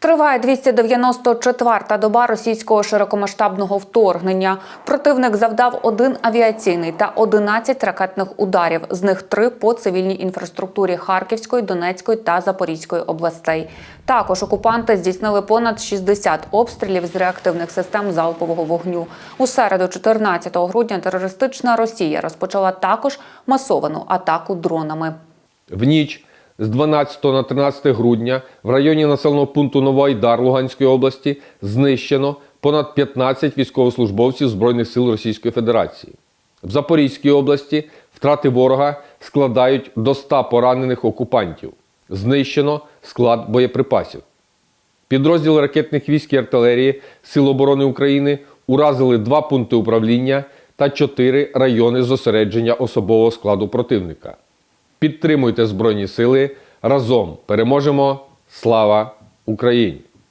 Триває 294-та доба російського широкомасштабного вторгнення. Противник завдав один авіаційний та 11 ракетних ударів, з них три по цивільній інфраструктурі Харківської, Донецької та Запорізької областей. Також окупанти здійснили понад 60 обстрілів з реактивних систем залпового вогню. У середу, 14 грудня, терористична Росія розпочала також масовану атаку дронами. В ніч з 12 на 13 грудня в районі населеного пункту Новоайдар Луганської області знищено понад 15 військовослужбовців Збройних сил Російської Федерації. В Запорізькій області втрати ворога складають до 100 поранених окупантів. Знищено склад боєприпасів. Підрозділи ракетних військ і артилерії Сил оборони України уразили два пункти управління та чотири райони зосередження особового складу противника. Підтримуйте Збройні Сили. Разом переможемо! Слава Україні!